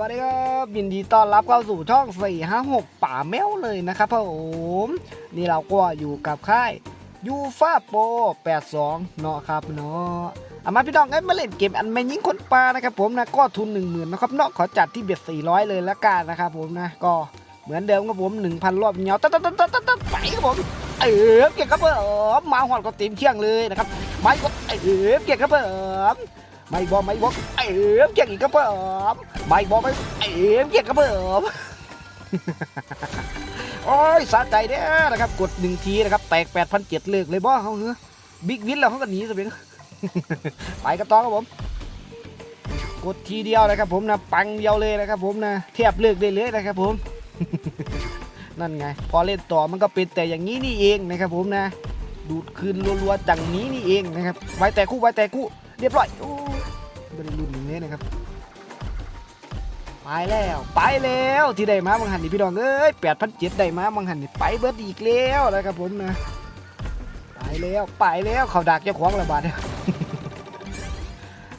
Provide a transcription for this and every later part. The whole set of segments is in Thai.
วัสดีครับยินดีต้อนรับเข้าสู่ช่อง 456 ป่าแมวเลยนะครับผมนี่เราก็อยู่กับค่ายยูฟาโป82 เนาะครับเนาะเอามาพี่น้องเอ้มาเล่นเกมอันแม่ยิงคนปลานะครับผมนะก็ทุน 10,000นะครับเนาะขอจัดที่เบ็ด400 เลยละกันนะครับผมนะก็เหมือนเดิมครับผม 1,000 รอบเหนียวตัดตัดตัดตัดตัดไปครับผมเออเก่งครับผมมาหอดก็เต็มเที่ยงเลยนะครับไม่ก็เออเก่งครับผม ไม่บอกไม่บอกเออเก่งอีกครับผมไม่บอกไม่เออเก่งครับผมโอ้ยสะใจเด้อนะครับ กดหนึ่งทีนะครับแตกแปดพันเจ็ดเลิกเลยบ่เขาเหรอบิ๊กวินแล้วเขาก็หนีสิเพียงไปกันต่อครับผม กดทีเดียวนะครับ ผมนะปังเดียวเลยนะครับ ผมนะเทียบเลิกได้เลยนะครับ ผม นั่นไง พอเล่นต่อมันก็เป็นแต่อย่างนี้นี่เองนะครับ ผมนะ ดูดคืนรัวๆจังนี้นี่เองนะครับไว้แต่คู่ไว้แต่คู่ เรียบร้อย โอ้ไม่ได้รุ่นนี้นะครับไปแล้วไปแล้วที่ได้มาบางหันนี่พี่น้องเอ้ยแปดพันเจ็ดได้มาบางหันนี่ไปเบิร์ดอีกแล้วนะครับผมนะไปแล้วไปแล้วเขาดักเจ้าของระบาดเนี่ย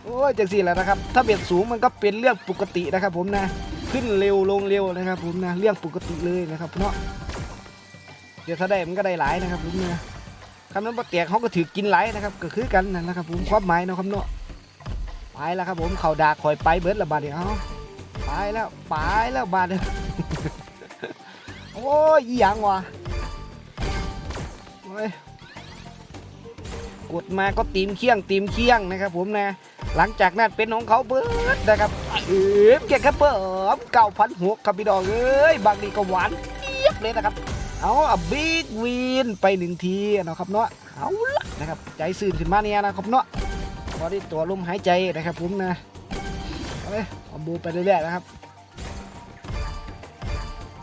โอ้ยจังสี่แล้วนะครับ ถ้าเบ็ดสูงมันก็เป็นเรื่องปกตินะครับ ผมนะขึ้นเร็วลงเร็วนะครับ ผมนะเรื่องปกติเลยนะครับเนาะเดี๋ยวถ้าได้มันก็ได้หลายนะครับผมนะคำนั้นปแตกเขาก็ถือกินหลายนะครับก็คือกันนั่นแหละครับผมความหมายเนาะครับเนาะ ไปแล้วครับผมเขาดาคอยไปเบิร์ดระบาดเนี่ยเอาไปแล้วไปแล้วบาดเนี่ยโอ้ยอีหยังวะกดมาก็ตีมเคียงตีมเคียงนะครับผมนะ หลังจากนั้นเป็นของเขาเบิดนะครับเออเก่งครับเปิมเก้าพันหกครับพี่ดองเอ้ยบางทีก็หวานเจี๊ยบเลยนะครับเอาอะบิ๊กวินไปหนึ่งทีนะครับเนาะเอาละนะครับใจซื่นขึ้นมาเนี่ยนะครับเนาะ อได้ตัวลมหายใจนะครับผมนะเอาเลยเอาบูไปเรื่อยๆนะครับ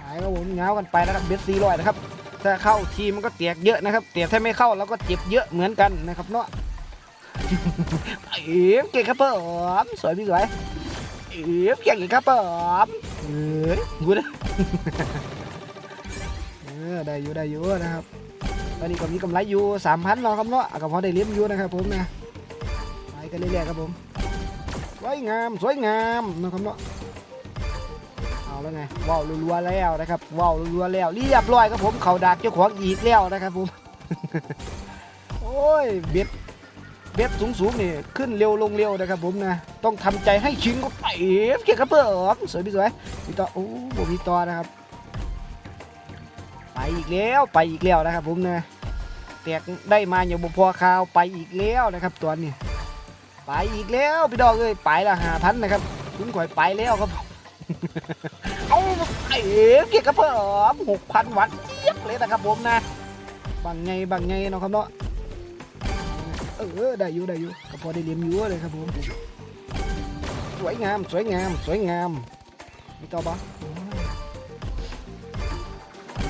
หายครับผมเงากันไปนะครับเบสซีลอยนะครับถ้าเข้าทีมันก็เตียกเยอะนะครับแต่ถ้าไม่เข้าเราก็เจ็บเยอะเหมือนกันนะครับเนาะเอ๋เก่งครับผมสวยพี่สวยเอ๋เก่งอีกครับผมเอ้ยกูนะเออได้อยู่ได้อยู่นะครับตอนนี้ก็มีกำไรอยู่สามพันเนาะครับเนาะก็พอได้เลี้ยงอยู่นะครับผมนะ กันเรื่อยๆครับผมสวยงามสวยงามนะครับเนาะเอาแล้วไงว่าวรัวๆแล้วนะครับว่าวรัวๆแล้วเรียบร้อยครับผมเขาดักเจ้าของอีกแล้วนะครับผมโอ้ยเบ็ดเบ็ดสูงสูงๆนี่ขึ้นเร็วลงเร็วนะครับผมนะต้องทำใจให้ชิงก็ไปเก่งครับเพื่อนสวยพี่สวยพี่ต่อโอ้โหพี่ต่อนะครับ ไปอีกแล้วไปอีกแล้วนะครับผมนะแตกได้มาอย่างบุพอข่าวไปอีกแล้วนะครับตัวนี้ ไปอีกแล้วพี่ดอกเอ้ยไปละหาพันนะครับคุณข่อยไปแล้วครับเอาเอเก่งครับเพื่อนหกพันวัตต์เยียบเลยนะครับผมนะบางไงบางไงเนาะครับเนาะเออได้อยู่ได้อยู่ก็พอได้เลี้ยงอยู่เลยครับผมสวยงามสวยงามสวยงามมีต่อปะ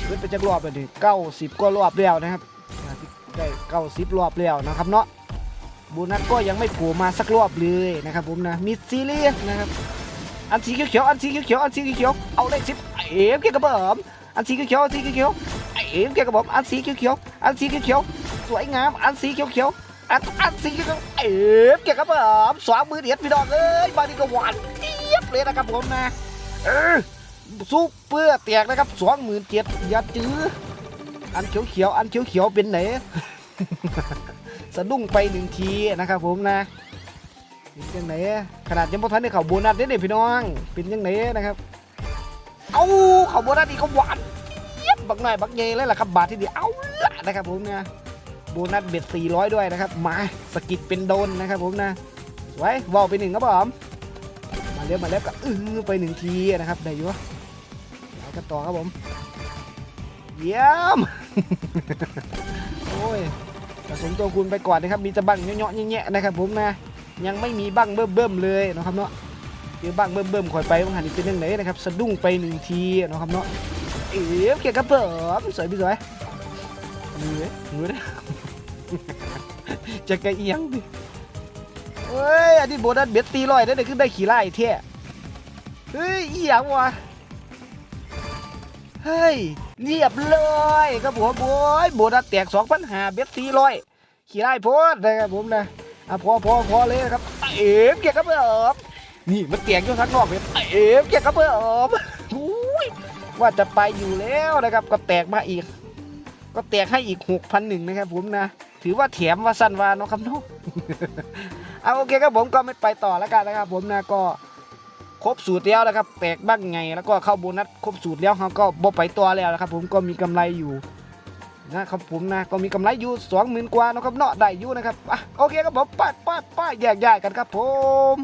ขึ้นไปจากรอบเลยดิเก้าสิบกว่ารอบแล้วนะครับได้เก้าสิบรอบแล้วนะครับเนาะ บูนัสก็ยังไม่โผล่มาสักรอบเลยนะครับผมนะมิดซีรีส์นะครับอันสีเขียวๆอันสีเขียวๆอันสีเขียวๆเอาเลขสิบเอ๋เกี่ยวกับผมอันสีเขียวๆอันสีเขียวๆเอ๋เกี่ยวกับผมอันสีเขียวๆอันสีเขียวๆสวยงามอันสีเขียวๆอัดอัดสีก็เอ๋เกี่ยวกับผมสองมือเดียดพี่น้องเอ้ยบางทีก็หวานเจี๊ยบเลยนะครับผมนะเออซุปเปอร์แตกนะครับสองหมื่นเจ็ดอย่าจื้ออันเขียวเขียวๆอันเขียวเขียวๆเป็นไหน สะดุ้งไปหนึ่งทีนะครับผมนะเป็นยังไงขนาดยังบ่ทันได้เข่าโบนัสเด้เนี่ยพี่น้องเป็นยังไงนะครับ เอาเข่าโบนัสอีกก็หวานเจี๊ยบบักหน่อยบักเยเลยล่ะครับบาทที่ดีเอาละนะครับผมนะโบนัสเบ็ด400 ด้วยนะครับ มาสกิดเป็นโดนนะครับผมนะไว้วอลไปหนึ่งครับผมมาเร็วมาเร็วก็อื้อไปหนึ่งทีนะครับได้อยู่ไปกันต่อครับผม เยี่ยม โอ้ย ผสมตัวคุณไปก่อนนะครับ มีต่บังเนาะๆแง่ๆนะครับผมนะ ยังไม่มีบังเบิ่มๆเลยนะครับเนาะเดี๋ยวบังเบิ่มๆคอยไปว่าหันนี่เป็นยังไงนะครับ สะดุ้งไปหนึ่งทีนะครับเนาะ เอ๋เกี่ยวกับเปิมสวยพี่สวยมือมือนะจะกระเอียงดิเฮ้ยอันนี้โบนัสเบ็ดตีลอยได้เลยขึ้นได้ขี่ไล่เท่เฮ้ยเอียงวะ เฮ้ยเรียบเลยครับผมโอ้ยโบนัสแตกสองพันหาเบ็ดตีลอยขี่ไล่โพสนะครับผมนะอะพอพอพอเลยครับเอ๋เกี่ยวกับเอิบนี่มันเตียอยู่ข้างนอกเลยเอ๋เกียร์กระเบื้องอุ้ยว่าจะไปอยู่แล้วนะครับก็แตกมาอีก ก็แตกให้อีกหกพันหนึ่งนะครับผมนะถือว่าแถมว่าสั้นวาเนาะครับเนาะเอาโอเคครับผมก็ไม่ไปต่อแล้วกันนะครับผมนะก็ ครบสูตรแล้วนะครับแตกบ้างไง แล้วก็เข้าโบนัสครบสูตรแล้วเขาก็บ่ไปตัวแล้วนะครับ ผมก็มีกำไรอยู่นะครับผมนะก็มีกำไรอยู่สองหมื่นกว่านะครับเนาะได้อยู่นะครับอะโอเคครับผมป้าป้าป้าแยกย้ายกันครับผม